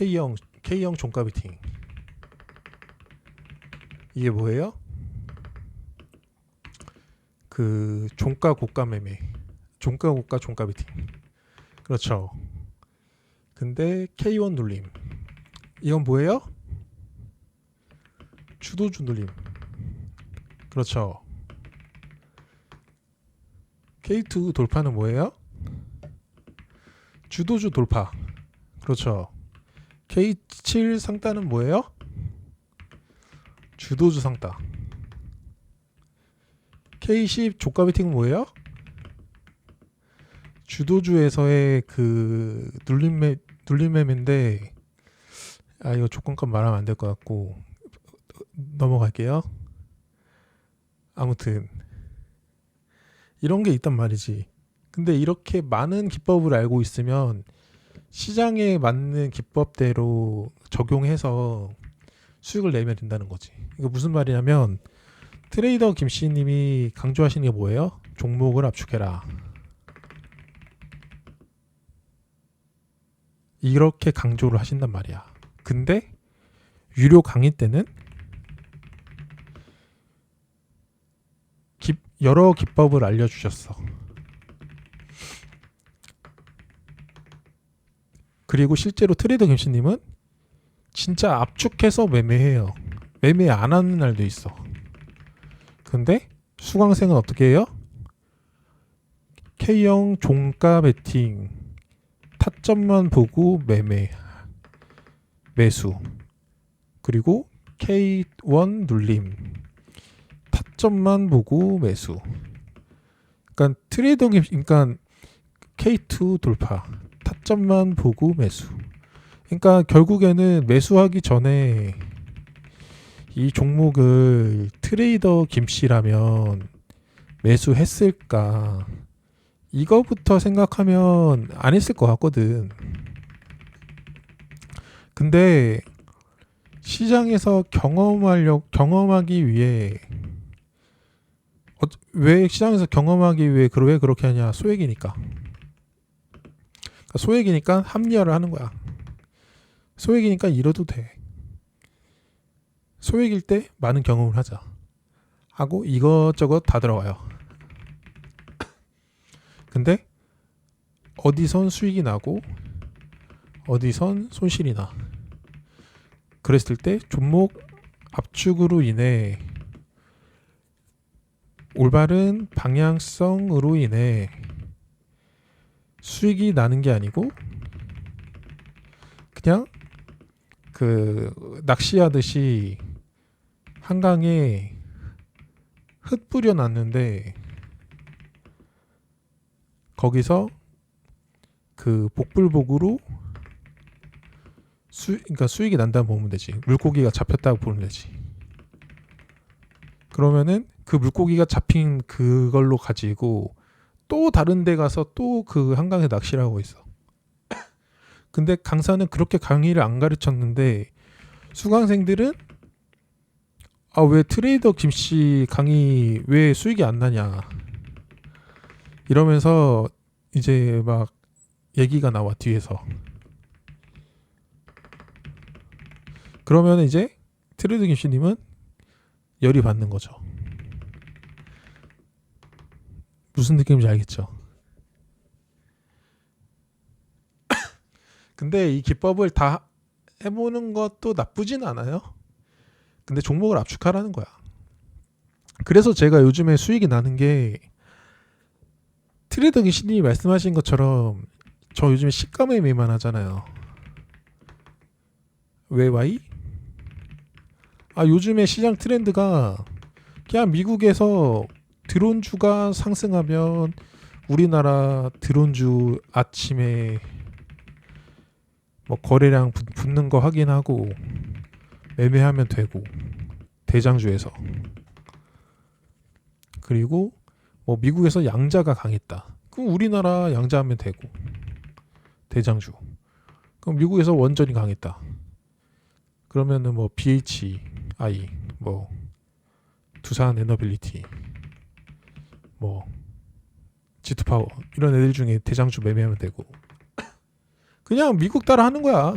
K형 K형 종가 베팅 이게 뭐예요? 그 종가 고가 매매 종가 고가 종가 베팅 그렇죠. 근데 K1 눌림 이건 뭐예요? 주도주 눌림 그렇죠. K2 돌파는 뭐예요? 주도주 돌파 그렇죠. K7 상따는 뭐예요? 주도주 상따. K10 조가 베팅은 뭐예요? 주도주에서의 그 눌림매 눌림매매인데 아 이거 조건값 말하면 안 될 것 같고 넘어갈게요. 아무튼 이런 게 있단 말이지. 근데 이렇게 많은 기법을 알고 있으면 시장에 맞는 기법대로 적용해서 수익을 내면 된다는 거지. 이거 무슨 말이냐면 트레이더 김씨님이 강조하시는 게 뭐예요? 종목을 압축해라. 이렇게 강조를 하신단 말이야. 근데 유료 강의 때는 기- 여러 기법을 알려주셨어. 그리고 실제로 트레이더 김씨님은 진짜 압축해서 매매해요. 매매 안 하는 날도 있어. 근데 수강생은 어떻게 해요? K형 종가 베팅 타점만 보고 매매 매수 그리고 K1 눌림 타점만 보고 매수 그러니까 트레이더 김 그러니까 K2 돌파 타점만 보고 매수. 그러니까 결국에는 매수하기 전에 이 종목을 트레이더 김씨라면 매수했을까? 이거부터 생각하면 안 했을 것 같거든. 근데 시장에서 경험하려 경험하기 위해 어, 왜 시장에서 경험하기 위해 그- 왜 그렇게 하냐? 소액이니까. 소액이니까 합리화를 하는 거야. 소액이니까 이뤄도 돼. 소액일 때 많은 경험을 하자. 하고 이것저것 다 들어가요. 근데 어디선 수익이 나고 어디선 손실이 나. 그랬을 때 종목 압축으로 인해 올바른 방향성으로 인해 수익이 나는 게 아니고 그냥 그 낚시하듯이 한강에 흙 뿌려 놨는데 거기서 그 복불복으로 수 그러니까 수익이 난다 보면 되지. 물고기가 잡혔다고 보면 되지. 그러면은 그 물고기가 잡힌 그걸로 가지고 또 다른 데 가서 또 그 한강에 낚시를 하고 있어. 근데 강사는 그렇게 강의를 안 가르쳤는데 수강생들은 아 왜 트레이더 김씨 강의 왜 수익이 안 나냐 이러면서 이제 막 얘기가 나와 뒤에서 그러면 이제 트레이더 김씨님은 열이 받는 거죠. 무슨 느낌인지 알겠죠? 근데 이 기법을 다 해보는 것도 나쁘진 않아요. 근데 종목을 압축하라는 거야. 그래서 제가 요즘에 수익이 나는 게 트레이더 기신님이 말씀하신 것처럼 저 요즘에 시가매 매만 하잖아요. 왜 와이? 아 요즘에 시장 트렌드가 그냥 미국에서 드론주가 상승하면 우리나라 드론주 아침에 뭐 거래량 붙- 붙는 거 확인하고 매매하면 되고 대장주에서 그리고 뭐 미국에서 양자가 강했다. 그럼 우리나라 양자하면 되고 대장주. 그럼 미국에서 원전이 강했다. 그러면은 뭐 BHI 뭐 두산 에너빌리티 뭐 지투파워 이런 애들 중에 대장주 매매하면 되고 그냥 미국 따라 하는 거야.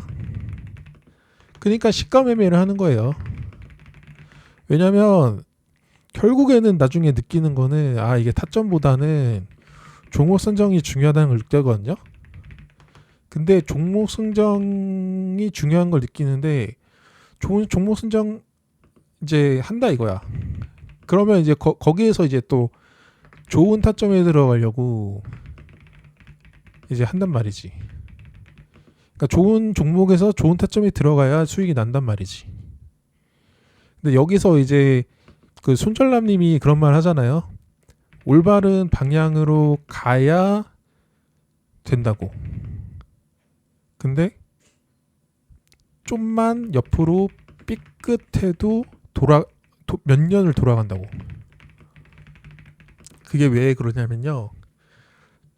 그러니까 시가 매매를 하는 거예요. 왜냐면 결국에는 나중에 느끼는 거는 아 이게 타점보다는 종목 선정이 중요하다는 걸 느끼거든요. 근데 종목 선정이 중요한 걸 느끼는데 종목 선정 이제 한다 이거야. 그러면 이제 거, 거기에서 이제 또 좋은 타점에 들어가려고 이제 한단 말이지. 그러니까 좋은 종목에서 좋은 타점에 들어가야 수익이 난단 말이지. 근데 여기서 이제 그 손절남님이 그런 말 하잖아요. 올바른 방향으로 가야 된다고. 근데 좀만 옆으로 삐끗해도 돌아 도, 몇 년을 돌아간다고. 그게 왜 그러냐면요.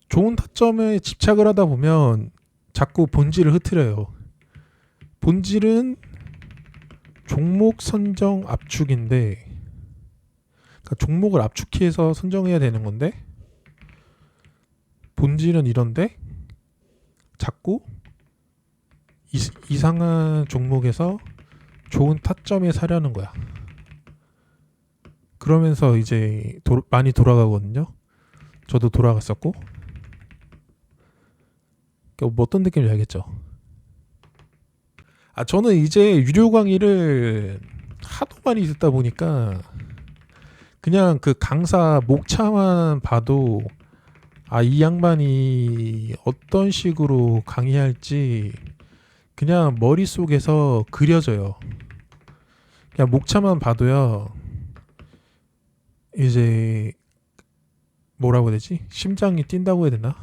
좋은 타점에 집착을 하다 보면 자꾸 본질을 흐트려요. 본질은 종목 선정 압축인데 그러니까 종목을 압축해서 선정해야 되는 건데 본질은 이런데 자꾸 이, 이상한 종목에서 좋은 타점에 사려는 거야. 그러면서 이제 도, 많이 돌아가거든요. 저도 돌아갔었고. 그러니까 뭐 어떤 느낌인지 알겠죠? 아 저는 이제 유료 강의를 하도 많이 듣다 보니까 그냥 그 강사 목차만 봐도 아 이 양반이 어떤 식으로 강의할지 그냥 머릿속에서 그려져요. 그냥 목차만 봐도요. 이제 뭐라고 해야 되지? 심장이 뛴다고 해야 되나?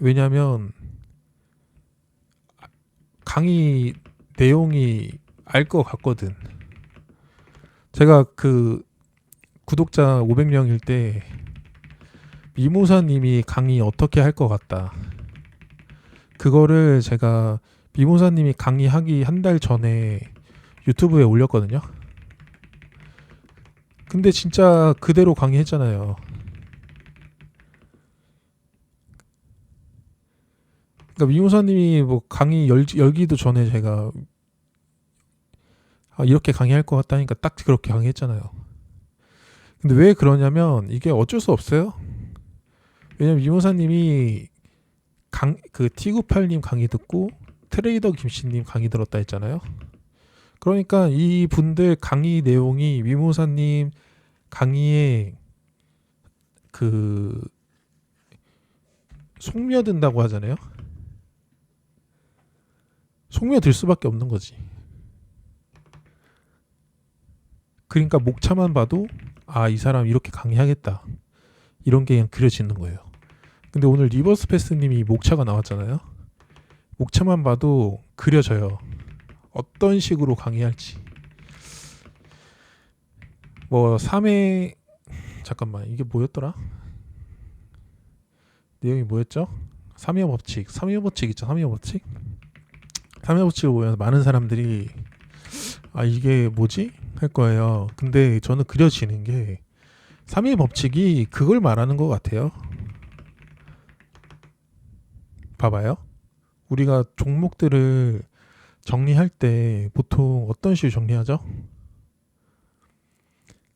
왜냐면 강의 내용이 알 것 같거든. 제가 그 구독자 500명일 때 미모사님이 강의 어떻게 할 것 같다. 그거를 제가 미모사님이 강의하기 한 달 전에 유튜브에 올렸거든요. 근데 진짜 그대로 강의했잖아요. 그러니까 미모사님이 뭐 강의 열, 열기도 전에 제가 아, 이렇게 강의할 것 같다니까 딱 그렇게 강의했잖아요. 근데 왜 그러냐면 이게 어쩔 수 없어요. 왜냐면 미모사님이 강 그 T98님 강의 듣고 트레이더 김씨님 강의 들었다 했잖아요. 그러니까 이 분들 강의 내용이 미모사님 강의에 그 속며든다고 하잖아요. 속며들 수밖에 없는 거지. 그러니까 목차만 봐도 아 이 사람 이렇게 강의하겠다 이런 게 그냥 그려지는 거예요. 근데 오늘 리버스 패스님이 목차가 나왔잖아요. 목차만 봐도 그려져요. 어떤 식으로 강의할지. 뭐 3회 잠깐만 이게 뭐였더라? 내용이 뭐였죠? 3회 법칙, 3회 법칙 있죠? 3회 법칙? 3회 법칙을 보면서 많은 사람들이 아 이게 뭐지? 할 거예요. 근데 저는 그려지는 게 3회 법칙이 그걸 말하는 것 같아요. 봐봐요. 우리가 종목들을 정리할 때 보통 어떤 식으로 정리하죠?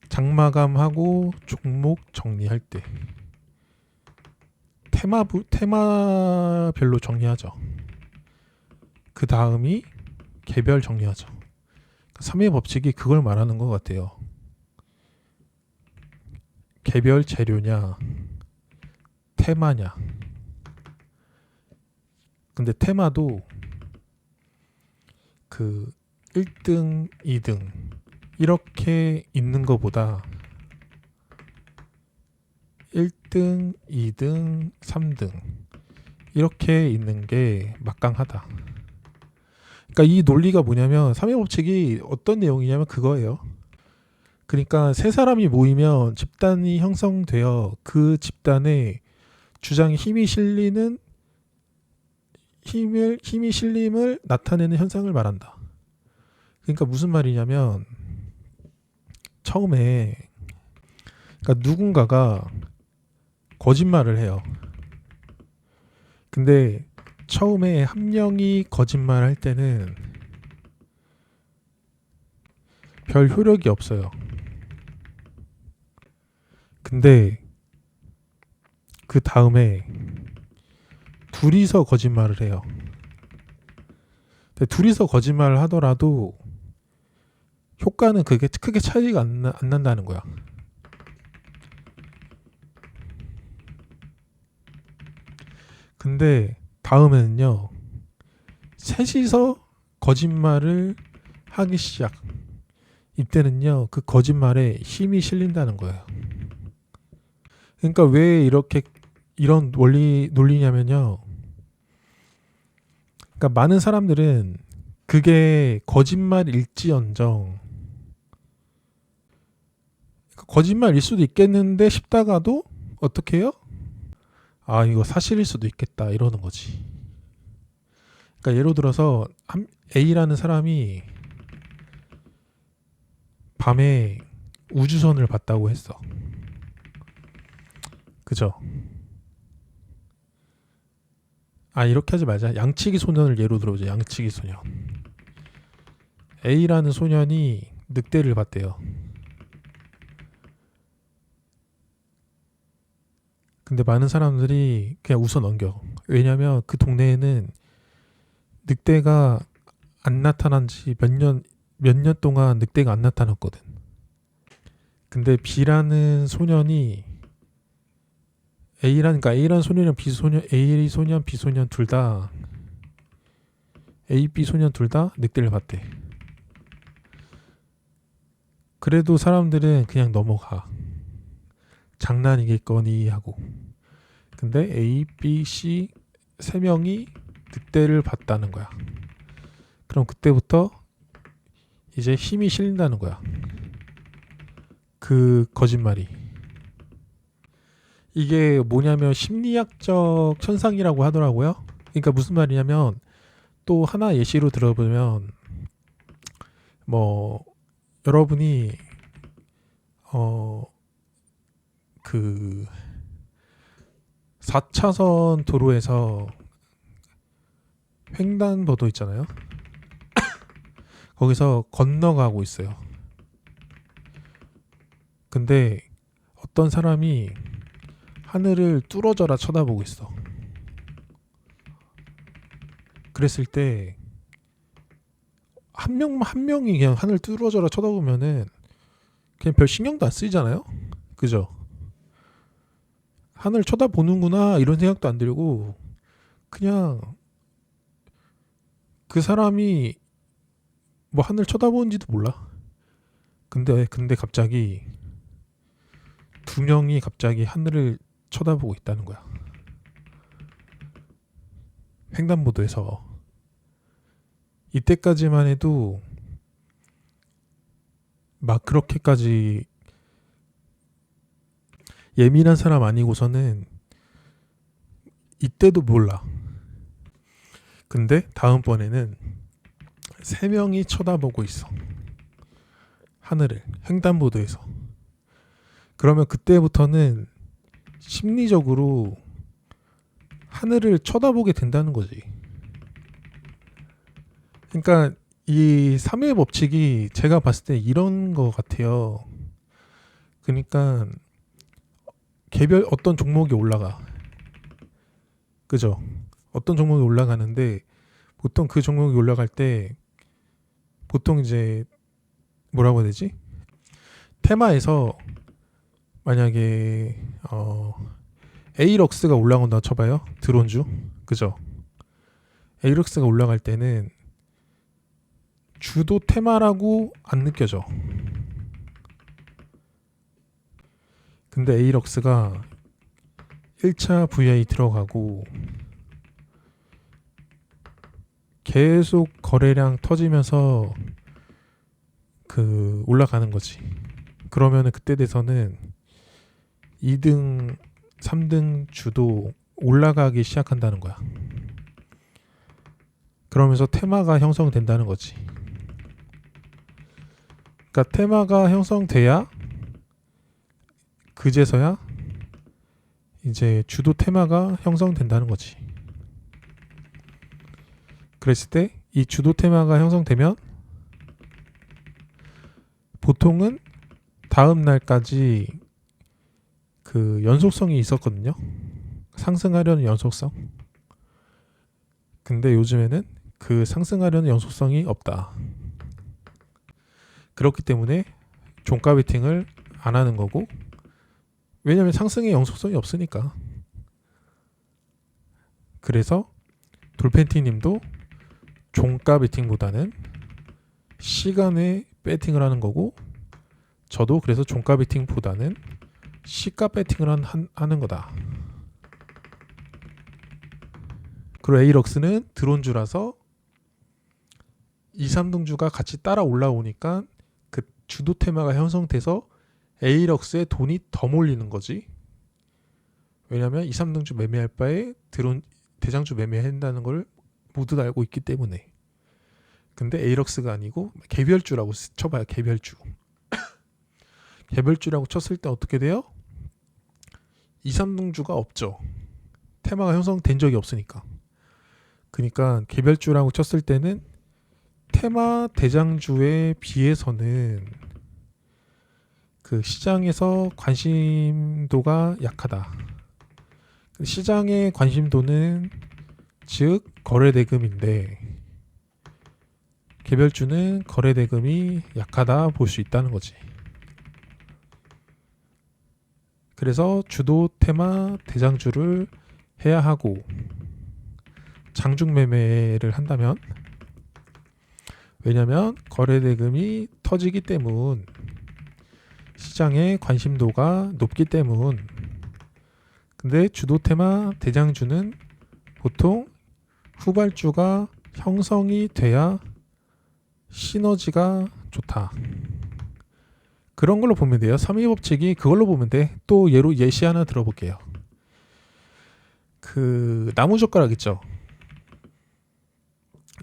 장마감하고 종목 정리할 때 테마 테마별로 정리하죠. 그 다음이 개별 정리하죠. 3의 법칙이 그걸 말하는 것 같아요. 개별 재료냐, 테마냐. 근데 테마도 그 1등, 2등 이렇게 있는 것보다 1등, 2등, 3등 이렇게 있는 게 막강하다. 그러니까 이 논리가 뭐냐면 삼의 법칙이 어떤 내용이냐면 그거예요. 그러니까 세 사람이 모이면 집단이 형성되어 그 집단의 주장에 힘이 실리는 힘을 힘이 실림을 나타내는 현상을 말한다. 그러니까 무슨 말이냐면 처음에 그러니까 누군가가 거짓말을 해요. 근데 처음에 한 명이 거짓말 할 때는 별 효력이 없어요. 근데 그 다음에 둘이서 거짓말을 해요. 둘이서 거짓말을 하더라도 효과는 그게 크게 차이가 안, 나, 안 난다는 거야. 근데 다음에는요. 셋이서 거짓말을 하기 시작. 이때는요. 그 거짓말에 힘이 실린다는 거예요. 그러니까 왜 이렇게 이런 원리 논리냐면요. 그러니까 많은 사람들은 그게 거짓말일지언정 거짓말일 수도 있겠는데 싶다가도 어떻게 해요? 아 이거 사실일 수도 있겠다 이러는 거지. 그러니까 예를 들어서 한- A라는 사람이 밤에 우주선을 봤다고 했어. 그죠? 아 이렇게 하지 말자. 양치기 소년을 예로 들어보자. 양치기 소년. A라는 소년이 늑대를 봤대요. 근데 많은 사람들이 그냥 웃어 넘겨. 왜냐면 그 동네에는 늑대가 안 나타난 지 몇 년, 몇 년 동안 늑대가 안 나타났거든. 근데 B라는 소년이 A라는, 그러니까 A라는 소년이랑 B 소년, A 소년, B 소년 둘 다 A, B 소년 둘 다 늑대를 봤대. 그래도 사람들은 그냥 넘어가. 장난이겠거니 하고. 근데 A, B, C 세 명이 늑대를 봤다는 거야. 그럼 그때부터 이제 힘이 실린다는 거야. 그 거짓말이. 이게 뭐냐면 심리학적 현상이라고 하더라고요. 그러니까 무슨 말이냐면 또 하나 예시로 들어보면 뭐 여러분이 어 그 4차선 도로에서 횡단보도 있잖아요. 거기서 건너가고 있어요. 근데 어떤 사람이 하늘을 뚫어져라 쳐다보고 있어. 그랬을 때 한 명만 한 명이 그냥 하늘 뚫어져라 쳐다보면은 그냥 별 신경도 안 쓰이잖아요. 그죠? 하늘 쳐다보는구나 이런 생각도 안 들고 그냥 그 사람이 뭐 하늘 쳐다보는지도 몰라. 근데 근데 갑자기 두 명이 갑자기 하늘을 쳐다보고 있다는 거야. 횡단보도에서 이때까지만 해도 막 그렇게까지 예민한 사람 아니고서는 이때도 몰라. 근데 다음번에는 세 명이 쳐다보고 있어. 하늘을 횡단보도에서. 그러면 그때부터는 심리적으로 하늘을 쳐다보게 된다는 거지. 그러니까 이 3의 법칙이 제가 봤을 때 이런 거 같아요. 그러니까 개별 어떤 종목이 올라가. 그죠? 어떤 종목이 올라가는데 보통 그 종목이 올라갈 때 보통 이제 뭐라고 해야 되지? 테마에서 만약에 어 에이럭스가 올라온다 쳐봐요. 드론주. 그죠? 에이럭스가 올라갈 때는 주도 테마라고 안 느껴져. 근데 에이럭스가 1차 VI 들어가고 계속 거래량 터지면서 그 올라가는 거지. 그러면은 그때 돼서는 2등, 3등 주도 올라가기 시작한다는 거야. 그러면서 테마가 형성된다는 거지. 그러니까 테마가 형성돼야 그제서야 이제 주도 테마가 형성된다는 거지. 그랬을 때 이 주도 테마가 형성되면 보통은 다음 날까지 그 연속성이 있었거든요. 상승하려는 연속성. 근데 요즘에는 그 상승하려는 연속성이 없다. 그렇기 때문에 종가 베팅을 안 하는 거고 왜냐면 상승의 연속성이 없으니까. 그래서 돌펜티 님도 종가 베팅보다는 시간에 배팅을 하는 거고 저도 그래서 종가 베팅보다는 시가 배팅을 한, 한, 하는 거다. 그리고 에이럭스는 드론주라서 2, 3등주가 같이 따라 올라오니까 그 주도 테마가 형성돼서 에이럭스에 돈이 더 몰리는 거지. 왜냐면 2, 3등주 매매할 바에 드론 대장주 매매한다는 걸 모두 다 알고 있기 때문에. 근데 에이럭스가 아니고 개별주라고 쓰- 쳐봐요. 개별주. 개별주라고 쳤을 때 어떻게 돼요? 2, 3등주가 없죠. 테마가 형성된 적이 없으니까. 그러니까 개별주라고 쳤을 때는 테마 대장주에 비해서는 그 시장에서 관심도가 약하다. 시장의 관심도는 즉 거래 대금인데 개별주는 거래 대금이 약하다 볼 수 있다는 거지. 그래서 주도 테마 대장주를 해야 하고 장중 매매를 한다면 왜냐면 거래 대금이 터지기 때문 시장의 관심도가 높기 때문 근데 주도 테마 대장주는 보통 후발주가 형성이 돼야 시너지가 좋다. 그런 걸로 보면 돼요. 3위 법칙이 그걸로 보면 돼. 또 예로 예시 하나 들어볼게요. 그 나무 젓가락 있죠.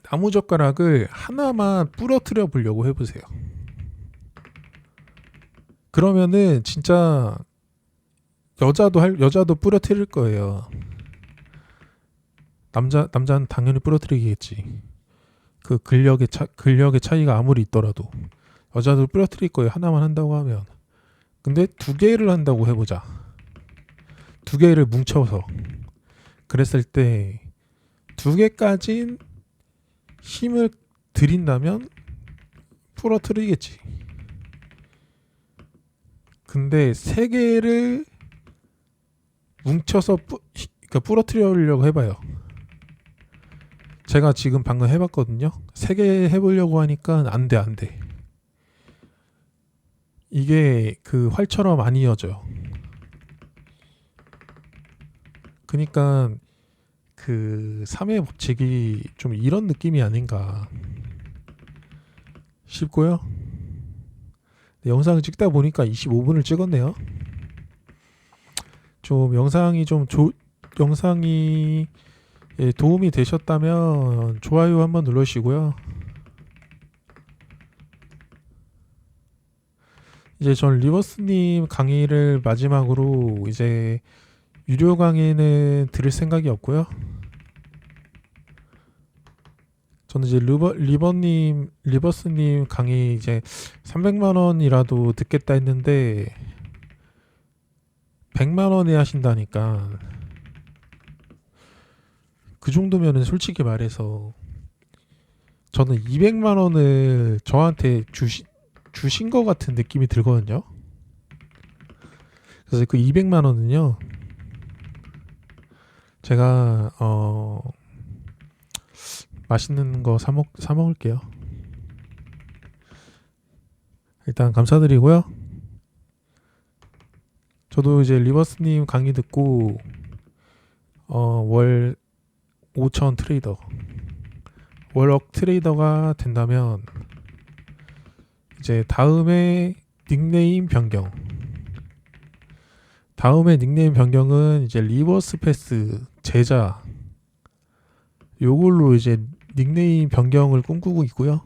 나무 젓가락을 하나만 부러뜨려 보려고 해보세요. 그러면은 진짜 여자도 할 여자도 부러뜨릴 거예요. 남자 남자는 당연히 부러뜨리겠지. 그 근력의 차 근력의 차이가 아무리 있더라도 여자도 부러뜨릴 거예요. 하나만 한다고 하면. 근데 두 개를 한다고 해보자. 두 개를 뭉쳐서 그랬을 때 두 개까진 힘을 들인다면 부러뜨리겠지. 근데 세 개를 뭉쳐서 뿌, 그러니까 부러뜨리려고 해봐요. 제가 지금 방금 해봤거든요. 세 개 해보려고 하니까 안 돼, 안 돼. 이게 그 활처럼 안 이어져요. 그러니까 그 3의 법칙이 좀 이런 느낌이 아닌가 싶고요. 영상을 찍다 보니까 25분을 찍었네요. 좀 영상이 좀 조, 영상이 예, 도움이 되셨다면 좋아요 한번 눌러주시고요. 이제 전 리버스님 강의를 마지막으로 이제 유료 강의는 들을 생각이 없고요. 저는 이제 리버, 리버님, 리버스님 강의 이제 300만 원이라도 듣겠다 했는데 100만 원에 하신다니까 그 정도면은 솔직히 말해서 저는 200만 원을 저한테 주시, 주신 것 같은 느낌이 들거든요. 그래서 그 200만 원은요. 제가 어 맛있는 거 사 먹 사 먹을게요. 일단 감사드리고요. 저도 이제 리버스님 강의 듣고 어 월 5천 트레이더 월억 트레이더가 된다면 이제 다음에 닉네임 변경 다음에 닉네임 변경은 이제 리버스 패스 제자 요걸로 이제 닉네임 변경을 꿈꾸고 있고요.